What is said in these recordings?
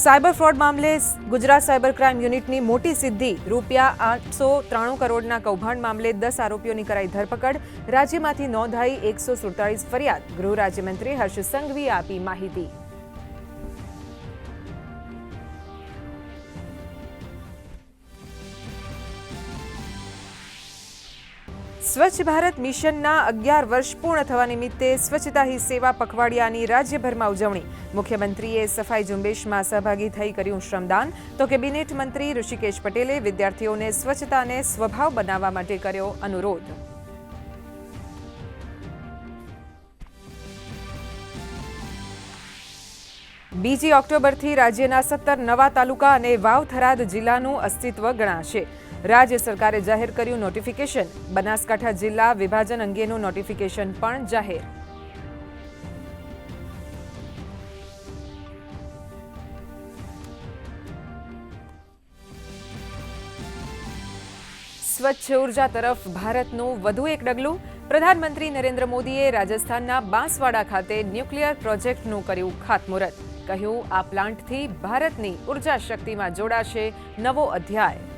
Cyber fraud મામલે Gujarat cyber crime યુનિટની મોટી સિદ્ધિ. રૂપિયા આઠસો ત્રાણું કરોડના કૌભાંડ મામલે દસ આરોપીઓની કરાઈ ધરપકડ. રાજ્યમાંથી નોંધાઈ એકસો સુડતાળીસ ફરિયાદ. ગૃહ રાજ્યમંત્રી હર્ષ સંઘવીએ આપી માહિતી. સ્વચ્છ ભારત મિશનના અગિયાર વર્ષ પૂર્ણ થવા નિમિત્તે સ્વચ્છતા હી સેવા પખવાડિયાની રાજ્યભરમાં ઉજવણી. મુખ્યમંત્રીએ સફાઈ ઝુંબેશમાં સહભાગી થઈ કર્યું શ્રમદાન. તો કેબિનેટ મંત્રી ઋષિકેશ પટેલે વિદ્યાર્થીઓને સ્વચ્છતાને સ્વભાવ બનાવવા માટે કર્યો અનુરોધ. બીજી ઓક્ટોબરથી રાજ્યના સત્તર નવા તાલુકા અને વાવ થરાદ જિલ્લાનું અસ્તિત્વ ગણાશે. રાજ્ય સરકારે જાહેર કર્યું નોટિફિકેશન બનાસકાંઠા જિલ્લા વિભાજન અંગેનું નોટિફિકેશન પણ જાહેર. સ્વચ્છ ઊર્જા તરફ ભારતનું વધુ એક ડગલું. પ્રધાનમંત્રી નરેન્દ્ર મોદીએ રાજસ્થાનના બાંસવાડા ખાતે ન્યુક્લિયર પ્રોજેક્ટનું કર્યું ખાતમુહૂર્ત. કહ્યું, આ પ્લાન્ટથી ભારતની ઊર્જા શક્તિમાં જોડાશે નવો અધ્યાય.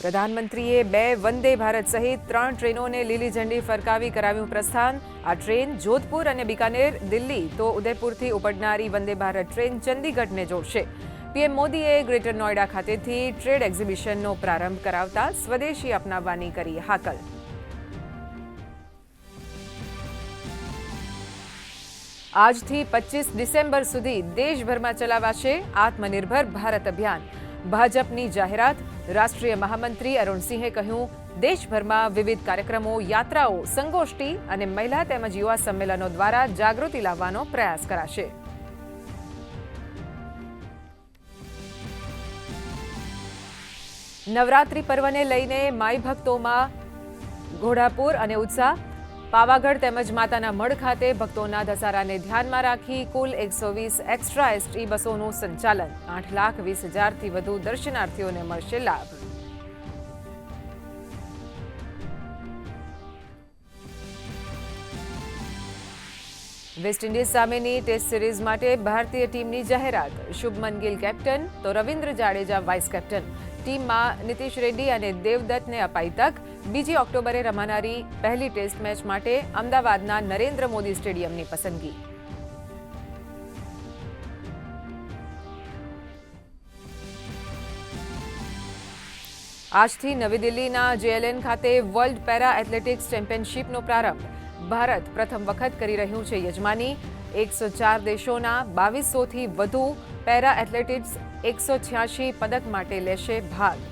પ્રધાનમંત્રીએ બે વંદે ભારત સહિત ત્રણ ટ્રેનોને લીલી ઝંડી ફરકાવી કરાવ્યું પ્રસ્થાન. આ ટ્રેન જોધપુર અને બિકાનેર, દિલ્હી તો ઉદયપુરથી ઉપડનારી વંદે ભારત ટ્રેન ચંદીગઢને જોડશે. પીએમ મોદીએ ગ્રેટર નોઈડા ખાતેથી ટ્રેડ એક્ઝિબિશનનો પ્રારંભ કરાવતા સ્વદેશી અપનાવવાની કરી હાકલ. આજથી પચીસ ડિસેમ્બર સુધી દેશભરમાં ચલાવાશે આત્મનિર્ભર ભારત અભિયાન. ભાજપની જાહેરાત. રાષ્ટ્રીય મહામંત્રી અરુણસિંહે કહ્યું, દેશભરમાં વિવિધ કાર્યક્રમો, યાત્રાઓ, સંગોષ્ઠી અને મહિલા તેમજ યુવા સંમેલનો દ્વારા જાગૃતિ લાવવાનો પ્રયાસ કરાશે. નવરાત્રી પર્વને લઈને માઈ ભક્તોમાં ઘોડાપુર અને ઉત્સાહ. પાવાગઢ તેમજ માતાના મઢ ખાતે ભક્તોના ધસારાને ધ્યાનમાં રાખી કુલ એકસો વીસ એક્સ્ટ્રા એસટી બસોનું સંચાલન. આઠ લાખ વીસ હજારથી વધુ દર્શનાર્થીઓને મળશે લાભ. વેસ્ટ ઇન્ડિઝ સામેની ટેસ્ટ સિરીઝ માટે ભારતીય ટીમની જાહેરાત. શુભમન ગિલ કેપ્ટન તો રવિન્દ્ર જાડેજા વાઇસ કેપ્ટન. ટીમમાં નીતિશ રેડ્ડી અને દેવદત્તને અપાઈ તક. બીજી ઓક્ટોબરે રમાનારી પહેલી ટેસ્ટ મેચ માટે અમદાવાદના નરેન્દ્ર મોદી સ્ટેડિયમની પસંદગી. આજથી નવી દિલ્હીના જેએલએન ખાતે વર્લ્ડ પેરા એથ્લેટિક્સ ચેમ્પિયનશિપનો પ્રારંભ. ભારત પ્રથમ વખત કરી રહ્યું છે યજમાની. એકસો ચાર દેશોના બાવીસોથી વધુ પેરા એથ્લેટિક્સ એકસો છ્યાસી પદક માટે લેશે ભાગ.